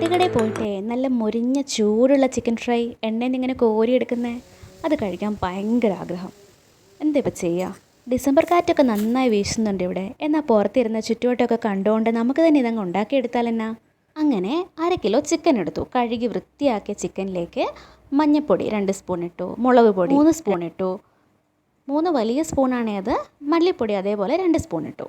തട്ടുകടയിൽ പോയിട്ടേ നല്ല മുരിഞ്ഞ ചൂടുള്ള ചിക്കൻ ഫ്രൈ എണ്ണയിൽ ഇങ്ങനെ കോരിയെടുക്കുന്നേ അത് കഴിക്കാൻ ഭയങ്കര ആഗ്രഹം. എന്താ ഇപ്പം ചെയ്യുക ഡിസംബർ കാറ്റൊക്കെ നന്നായി വീശുന്നുണ്ട് ഇവിടെ. എന്നാൽ പുറത്തിരുന്ന ചുറ്റുവട്ടമൊക്കെ കണ്ടുകൊണ്ട് നമുക്ക് തന്നെ ഇതങ്ങ് ഉണ്ടാക്കിയെടുത്താലെന്നാ അങ്ങനെ അര കിലോ ചിക്കൻ എടുത്തു. കഴുകി വൃത്തിയാക്കിയ ചിക്കനിലേക്ക് മഞ്ഞൾപ്പൊടി രണ്ട് സ്പൂൺ ഇട്ടു. മുളക് പൊടി മൂന്ന് സ്പൂൺ ഇട്ടു. മൂന്ന് വലിയ സ്പൂണാണേ അത് മല്ലിപ്പൊടി അതേപോലെ രണ്ട് സ്പൂൺ ഇട്ടു.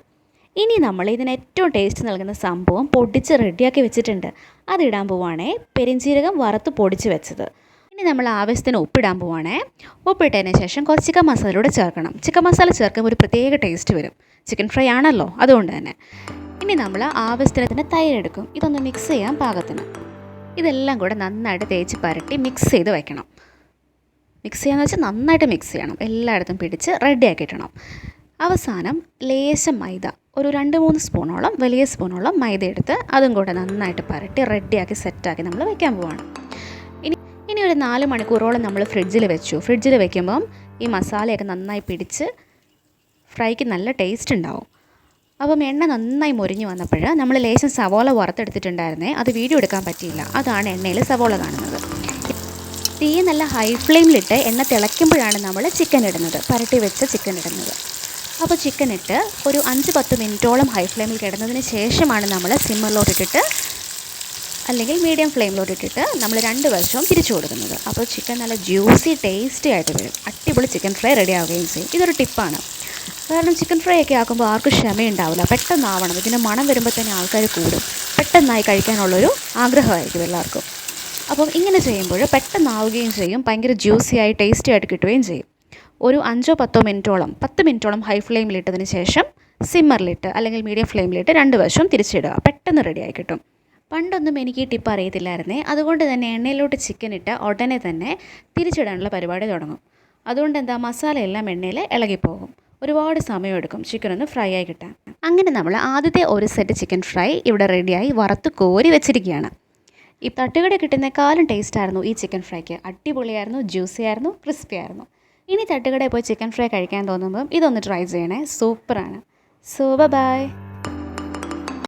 ഇനി നമ്മൾ ഇതിന് ഏറ്റവും ടേസ്റ്റ് നൽകുന്ന സംഭവം പൊടിച്ച് റെഡിയാക്കി വെച്ചിട്ടുണ്ട്. അതിടാൻ പോവുകയാണേ പെരിഞ്ചീരകം വറുത്ത് പൊടിച്ച് വെച്ചത്. ഇനി നമ്മൾ ആവശ്യത്തിന് ഉപ്പിടാൻ പോവുകയാണേ ഉപ്പിട്ടതിന് ശേഷം കുറച്ച് ചിക്കൻ മസാല കൂടെ ചേർക്കണം. ചിക്കൻ മസാല ചേർക്കുമ്പോൾ ഒരു പ്രത്യേക ടേസ്റ്റ് വരും. ചിക്കൻ ഫ്രൈ ആണല്ലോ അതുകൊണ്ട് തന്നെ. ഇനി നമ്മൾ ആവശ്യത്തിന് തന്നെ തൈരെടുക്കും. ഇതൊന്ന് മിക്സ് ചെയ്യാൻ പാകത്തിന്. ഇതെല്ലാം കൂടെ നന്നായിട്ട് തേച്ച് പരട്ടി മിക്സ് ചെയ്ത് വെക്കണം. മിക്സ് ചെയ്യാന്ന് വെച്ചാൽ നന്നായിട്ട് മിക്സ് ചെയ്യണം. എല്ലായിടത്തും പിടിച്ച് റെഡി ആക്കിയിടണം അവസാനം ലേശം മൈദ ഒരു രണ്ട് മൂന്ന് സ്പൂണോളം വലിയ സ്പൂണോളം മൈദ എടുത്ത് അതും കൂടെ നന്നായിട്ട് പരട്ടി റെഡിയാക്കി സെറ്റാക്കി നമ്മൾ വെക്കാൻ പോവാണ്. ഇനി ഇനി ഒരു നാല് മണിക്കൂറോളം നമ്മൾ ഫ്രിഡ്ജിൽ വെച്ചു. ഫ്രിഡ്ജിൽ വെക്കുമ്പം ഈ മസാലയൊക്കെ നന്നായി പിടിച്ച് ഫ്രൈക്ക് നല്ല ടേസ്റ്റ് ഉണ്ടാവും. അപ്പം എണ്ണ നന്നായി മുരിഞ്ഞ് വന്നപ്പോൾ നമ്മൾ ലേശം സവോള വറുത്തെടുത്തിട്ടുണ്ടായിരുന്നേ അത് വീഡിയോ എടുക്കാൻ പറ്റിയില്ല. അതാണ് എണ്ണയിൽ സവോള കാണുന്നത്. തീ നല്ല ഹൈ ഫ്ലെയിമിലിട്ട് എണ്ണ തിളയ്ക്കുമ്പോഴാണ് നമ്മൾ ചിക്കൻ ഇടുന്നത് പരട്ടി വെച്ച ചിക്കൻ ഇടുന്നത്. അപ്പോൾ ചിക്കൻ ഇട്ട് ഒരു അഞ്ച് പത്ത് മിനിറ്റോളം ഹൈ ഫ്ലെയിമിൽ കിടന്നതിന് ശേഷമാണ് നമ്മൾ സിമ്മറിലോട്ടിട്ടിട്ട് അല്ലെങ്കിൽ മീഡിയം ഫ്ലെയിമിലോട്ട് ഇട്ടിട്ട് നമ്മൾ രണ്ട് വശവും തിരിച്ചു കൊടുക്കുന്നത്. അപ്പോൾ ചിക്കൻ നല്ല ജ്യൂസി ടേസ്റ്റി ആയിട്ട് വരും. അടിപൊളി ചിക്കൻ ഫ്രൈ റെഡി ആവുകയും ചെയ്യും. ഇതൊരു ടിപ്പാണ് കാരണം ചിക്കൻ ഫ്രൈ ഒക്കെ ആക്കുമ്പോൾ ആർക്കും ക്ഷമയുണ്ടാവില്ല. പെട്ടെന്നാവണം. ഇതിന്റെ മണം വരുമ്പോൾ തന്നെ ആൾക്കാർ കൂടും. പെട്ടെന്നായി കഴിക്കാനുള്ളൊരു ആഗ്രഹമായിരിക്കും എല്ലാവർക്കും. അപ്പം ഇങ്ങനെ ചെയ്യുമ്പോൾ പെട്ടെന്നാവുകയും ചെയ്യും. ഭയങ്കര ജ്യൂസിയായി ടേസ്റ്റി ആയിട്ട് കിട്ടുകയും ചെയ്യും. ഒരു അഞ്ചോ പത്തോ മിനിറ്റോളം പത്ത് മിനിറ്റോളം ഹൈ ഫ്ലെയിമിലിട്ടതിന് ശേഷം സിമ്മറിലിട്ട് അല്ലെങ്കിൽ മീഡിയം ഫ്ലെയിമിലിട്ട് രണ്ട് വശവും തിരിച്ചിടുക. പെട്ടെന്ന് റെഡിയായി കിട്ടും. പണ്ടൊന്നും എനിക്ക് ഈ ടിപ്പ് അറിയത്തില്ലായിരുന്നേ. അതുകൊണ്ട് തന്നെ എണ്ണയിലോട്ട് ചിക്കൻ ഇട്ട് ഉടനെ തന്നെ തിരിച്ചിടാനുള്ള പരിപാടി തുടങ്ങും. അതുകൊണ്ട് എന്താ? മസാലയെല്ലാം എണ്ണയിൽ ഇളകിപ്പോകും. ഒരുപാട് സമയമെടുക്കും ചിക്കൻ ഒന്ന് ഫ്രൈ ആയി കിട്ടാൻ. അങ്ങനെ നമ്മൾ ആദ്യത്തെ ഒരു സെറ്റ് ചിക്കൻ ഫ്രൈ ഇവിടെ റെഡിയായി വറുത്ത് കോരി വെച്ചിരിക്കുകയാണ്. ഈ തട്ടുകട കിട്ടുന്നേക്കാളും ടേസ്റ്റായിരുന്നു ഈ ചിക്കൻ ഫ്രൈക്ക് അടിപൊളിയായിരുന്നു ജ്യൂസി ആയിരുന്നു ക്രിസ്പി ആയിരുന്നു. ഇനി തട്ടുകടയിൽ പോയി ചിക്കൻ ഫ്രൈ കഴിക്കാൻ തോന്നുമ്പം ഇതൊന്ന് ട്രൈ ചെയ്യണേ. സൂപ്പറാണ്. So by